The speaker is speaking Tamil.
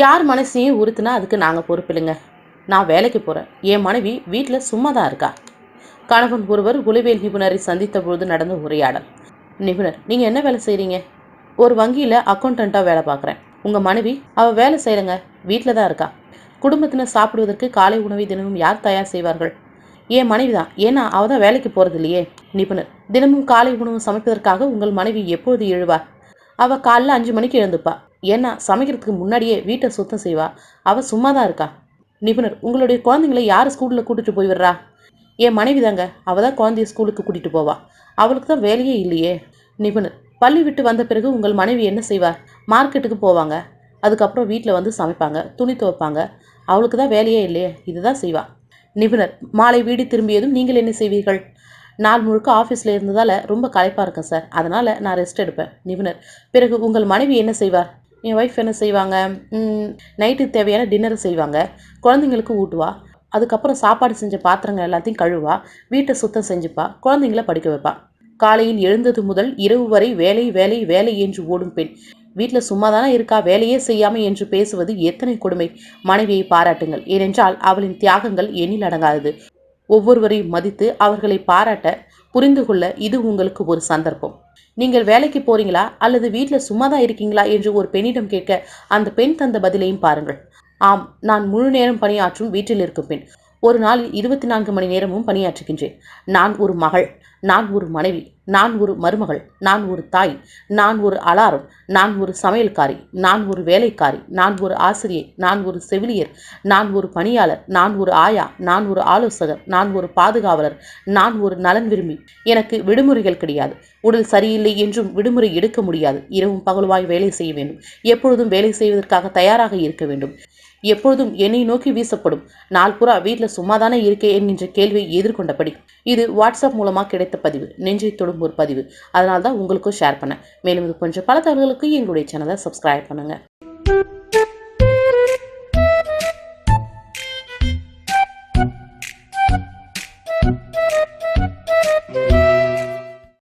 யார் மனசையும் உறுத்துனா அதுக்கு நாங்கள் பொறுப்பில்லைங்க. நான் வேலைக்கு போகிறேன் என் மனைவி வீட்டில் சும்மா தான் இருக்கா? கணவன் ஒருவர் உளவியல் நிபுணரை சந்தித்த பொழுது நடந்த உரையாடல். நிபுணர் நீங்கள் என்ன வேலை செய்கிறீங்க ஒரு வங்கியில் அக்கௌண்டண்ட்டாக வேலை பார்க்குறேன். உங்கள் மனைவி அவள் வேலை செய்கிறங்க வீட்டில் தான் இருக்கா. குடும்பத்தினர் சாப்பிடுவதற்கு காலை உணவை தினமும் யார் தயார் செய்வார்கள்? என் மனைவி தான் ஏன்னா அவள் தான் வேலைக்கு போகிறது இல்லையே நிபுணர் தினமும் காலை உணவு சமைப்பதற்காக உங்கள் மனைவி எப்பொழுது எழுவார்? அவள் காலைல அஞ்சு மணிக்கு எழுந்துப்பா. ஏன்னா சமைக்கிறதுக்கு முன்னாடியே வீட்டை சுத்தம் செய்வா. அவள் சும்மா தான் இருக்கா. நிபுணர் உங்களுடைய குழந்தைங்களை யார் ஸ்கூலில் கூட்டிட்டு போய் விடுறா? என் மனைவி தாங்க. அவள் தான் குழந்தைய ஸ்கூலுக்கு கூட்டிகிட்டு போவா. அவளுக்கு தான் வேலையே இல்லையே. நிபுணர் பள்ளி விட்டு வந்த பிறகு உங்கள் மனைவி என்ன செய்வார் மார்க்கெட்டுக்கு போவாங்க. அதுக்கப்புறம் வீட்டில் வந்து சமைப்பாங்க. துணி துவைப்பாங்க. அவளுக்கு தான் வேலையே இல்லையே. இதுதான் செய்வா. நிபுணர் மாலை வீடு திரும்பியதும் நீங்கள் என்ன செய்வீர்கள்? நாள் முழுக்க ஆஃபீஸில் இருந்ததால் ரொம்ப களைப்பாக இருக்கேன் சார் அதனால் நான் ரெஸ்ட் எடுப்பேன். நிபுணர் பிறகு உங்கள் மனைவி என்ன செய்வார்? என் ஒய்ஃப் என்ன செய்வாங்க? நைட்டுக்கு தேவையான டின்னரை செய்வாங்க. குழந்தைங்களுக்கு ஊட்டுவா. அதுக்கப்புறம் சாப்பாடு செஞ்ச பாத்திரங்கள் எல்லாத்தையும் கழுவா. வீட்டை சுத்தம் செஞ்சுப்பா. குழந்தைங்கள படிக்க வைப்பா. காலையில் எழுந்தது முதல் இரவு வரை வேலை வேலை வேலை என்று ஓடும் பெண். வீட்டில் சும்மா தானே இருக்கா? வேலையே செய்யாமல் என்று பேசுவது எத்தனை கொடுமை. மனைவியை பாராட்டுங்கள். ஏனென்றால் அவளின் தியாகங்கள் எண்ணில் அடங்காதது. ஒவ்வொருவரையும் மதித்து அவர்களை பாராட்ட புரிந்து கொள்ள இது உங்களுக்கு ஒரு சந்தர்ப்பம். நீங்கள் வேலைக்கு போறீங்களா? அல்லது வீட்டில் சும்மா தான் இருக்கீங்களா? என்று ஒரு பெண்ணிடம் கேட்க அந்த பெண் தந்த பதிலையும் பாருங்கள். ஆம் நான் முழு நேரம் பணியாற்றும் வீட்டில் இருக்கும் பெண். ஒரு நாளில் இருபத்தி நான்கு மணி நேரமும் பணியாற்றுகின்றேன். நான் ஒரு மகள். நான் ஒரு மனைவி நான் ஒரு மருமகள் நான் ஒரு தாய் நான் ஒரு அலாரம் நான் ஒரு சமையல்காரி நான் ஒரு வேலைக்காரி நான் ஒரு ஆசிரியை நான் ஒரு செவிலியர் நான் ஒரு பணியாளர் நான் ஒரு ஆயா நான் ஒரு ஆலோசகர் நான் ஒரு பாதுகாவலர் நான் ஒரு நலன் விரும்பி எனக்கு விடுமுறைகள் கிடையாது உடல் சரியில்லை என்றும் விடுமுறை எடுக்க முடியாது இரவும் பகலுமாய் வேலை செய்ய வேண்டும் எப்பொழுதும் வேலை செய்வதற்காக தயாராக இருக்க வேண்டும் எப்பொழுதும் என்னை நோக்கி வீசப்படும் நாள் புறா வீட்டில் சும்மாதானே இருக்கே என்கின்ற கேள்வியை எதிர்கொண்டபடி இது வாட்ஸ்அப் மூலமாக கிடைத்த பதிவு. நெஞ்சை தொடும் ஒரு பதிவு. அதனால தான் உங்களுக்கும் ஷேர் பண்ணேன். மேலும் இது போன்ற பல தகவல்களுக்கு எங்களுடைய சேனலை சப்ஸ்கிரைப் பண்ணுங்கள்